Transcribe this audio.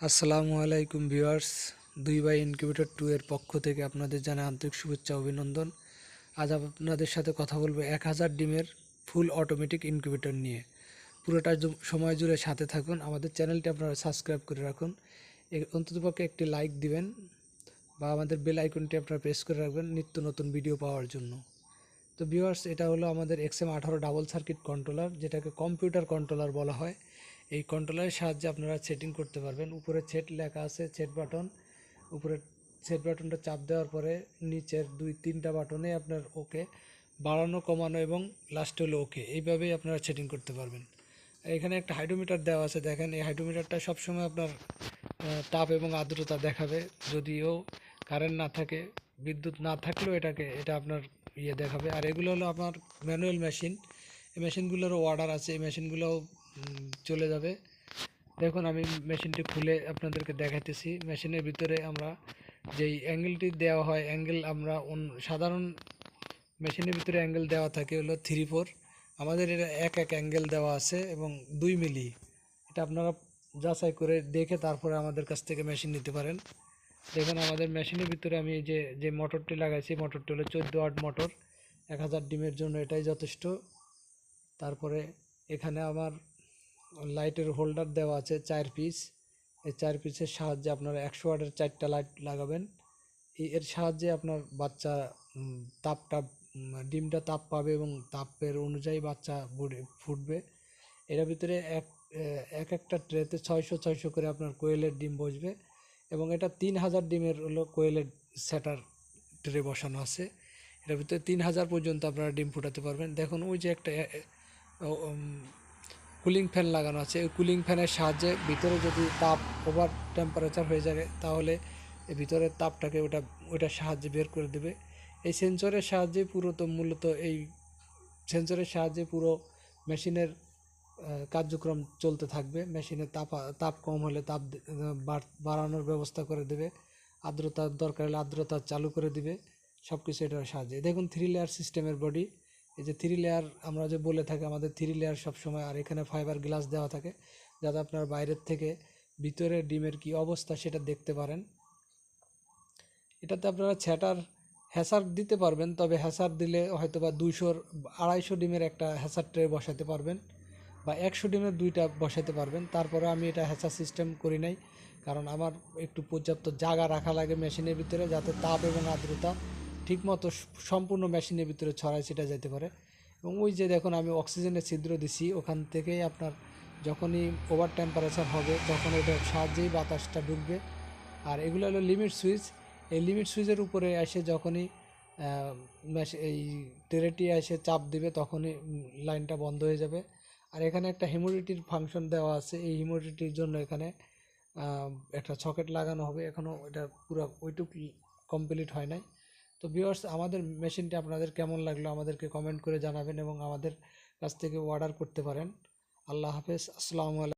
আসসালামু আলাইকুম ভিউয়ার্স, দুই বাই ইনকিউবেটর টু এর পক্ষ থেকে আপনাদের জানাই আন্তরিক শুভেচ্ছা, অভিনন্দন। আজ আপনাদের সাথে কথা বলব এক হাজার ডিমের ফুল অটোমেটিক ইনকিউবেটর নিয়ে। পুরোটা সময় জুড়ে সাথে থাকুন। আমাদের চ্যানেলটি আপনারা সাবস্ক্রাইব করে রাখুন। অন্ততপক্ষে একটি লাইক দিবেন বা আমাদের বেল আইকনটি আপনারা প্রেস করে রাখবেন নিত্য নতুন ভিডিও পাওয়ার জন্য। তো ভিউয়ার্স এটা হলো আমাদের এক্সএম আঠারো ডাবল সার্কিট কন্ট্রোলার যেটাকে কম্পিউটার কন্ট্রোলার বলা হয়। এই কন্ট্রোলারের সাহায্যে আপনারা সেটিং করতে পারবেন। উপরে সেট লেখা আছে সেট বাটন উপরে সেট বাটনটা চাপ দেওয়ার পরে নিচের দুই, তিনটা বাটনে আপনার ওকে বাড়ানো, কমানো এবং লাস্ট হলো ওকে এইভাবেই আপনারা সেটিং করতে পারবেন। এখানে একটা হাইড্রোমিটার দেওয়া আছে, দেখেন। এই হাইড্রোমিটারটা সবসময় আপনার তাপ এবং আর্দ্রতা দেখাবে। যদিও কারেন্ট না থাকে বিদ্যুৎ না থাকলেও এটাকে, এটা আপনার ইয়ে দেখাবে। আর এগুলো হলো আপনার ম্যানুয়াল মেশিন। এই মেশিনগুলোরও অর্ডার আছে, এই মেশিনগুলোও চলে যাবে। দেখুন, আমি মেশিনটি খুলে আপনাদেরকে দেখাইতেছি। মেশিনের ভিতরে আমরা যেই অ্যাঙ্গেলটি দেওয়া হয়, অ্যাঙ্গেল আমরা সাধারণ মেশিনের ভিতরে অ্যাঙ্গেল দেওয়া থাকে হলো থ্রি ফোর। আমাদের এটা এক এক অ্যাঙ্গেল দেওয়া আছে এবং দুই মিলি। এটা আপনারা যাচাই করে দেখে তারপরে আমাদের কাছ থেকে মেশিন নিতে পারেন। দেখুন, আমাদের মেশিনের ভিতরে আমি যে যে মোটরটি লাগাইছি মোটরটি হলো চোদ্দ আট মোটর, এক হাজার ডিমের জন্য এটাই যথেষ্ট। তারপরে এখানে আমার লাইটের হোল্ডার দেওয়া আছে চার পিস। এই চার পিসের সাহায্যে আপনারা একশো ওয়াটের চারটা লাইট লাগাবেন। এর সাহায্যে আপনার বাচ্চা তাপটা ডিমটা তাপ পাবে এবং তাপের অনুযায়ী বাচ্চা ফুটবে। এর ভিতরে এক এক একটা ট্রেতে ছয়শো ছয়শো করে আপনার কোয়েলের ডিম বসবে। এবং এটা তিন হাজার ডিমের হলো কোয়েলের সেটার ট্রে বসানো আছে। এটার ভিতরে তিন হাজার পর্যন্ত আপনারা ডিম ফুটাতে পারবেন। দেখুন, ওই যে একটা কুলিং ফ্যান লাগানো আছে। ওই কুলিং ফ্যানের সাহায্যে ভিতরে যদি তাপ ওভার টেম্পারেচার হয়ে যায়, তাহলে ভিতরের তাপটাকে ওটা, ওইটার সাহায্যে বের করে দেবে। এই সেন্সরের সাহায্যে পুরো তো মূলত এই, সেন্সরের সাহায্যে পুরো মেশিনের কার্যক্রম চলতে থাকবে। মেশিনে তাপ তাপ কম হলে তাপ বাড়- বাড়ানোর ব্যবস্থা করে দেবে। আর্দ্রতার দরকার হলে আর্দ্রতা চালু করে দিবে। সব কিছু এটার সাহায্যে। দেখুন থ্রি লেয়ার সিস্টেমের বডি এই যে থ্রি লেয়ার আমরা যে বলে থাকি, আমাদের থ্রি লেয়ার সবসময়, আর এখানে ফাইবার গ্লাস দেওয়া থাকে, যাতে আপনার বাইরের থেকে ভিতরে ডিমের কি অবস্থা সেটা দেখতে পারেন। এটাতে আপনারা ছ্যাটার হ্যাসার দিতে পারবেন, তবে হ্যাসার দিলে হয়তো বা দুইশোর, আড়াইশো ডিমের একটা হ্যাসার ট্রে বসাতে পারবেন। বা একশো ডিমের দুইটা বসাতে পারবেন। তারপরে আমি এটা হ্যাসার সিস্টেম করি নাই, কারণ আমার একটু পর্যাপ্ত জায়গা রাখা লাগে মেশিনের ভিতরে যাতে তাপ এবং আর্দ্রতা ঠিকমতো সম্পূর্ণ মেশিনের ভিতরে ছড়ায় সেটা যেতে পারে। এবং ওই যে দেখুন আমি অক্সিজেনের ছিদ্র দিছি, ওখান থেকেই আপনার যখনই ওভার টেম্পারেচার হবে তখন এটার সাহায্যেই বাতাসটা ঢুকবে। আর এগুলো হলো লিমিট সুইচ এই লিমিট সুইচের উপরে এসে যখনই এই টেরেটি এসে চাপ দিবে তখনই লাইনটা বন্ধ হয়ে যাবে। আর এখানে একটা হিমোডিটির ফাংশন দেওয়া আছে। এই হিমোডিটির জন্য এখানে একটা সকেট লাগানো হবে। এখনও এটা পুরো ওইটুকু কমপ্লিট হয় নাই। তো ভিউয়ার্স আমাদের মেশিনটি আপনাদের কেমন লাগল আমাদেরকে কমেন্ট করে জানাবেন এবং আমাদের কাছ থেকে অর্ডার করতে পারেন। আল্লাহ হাফেজ। আসসালামু আলাইকুম।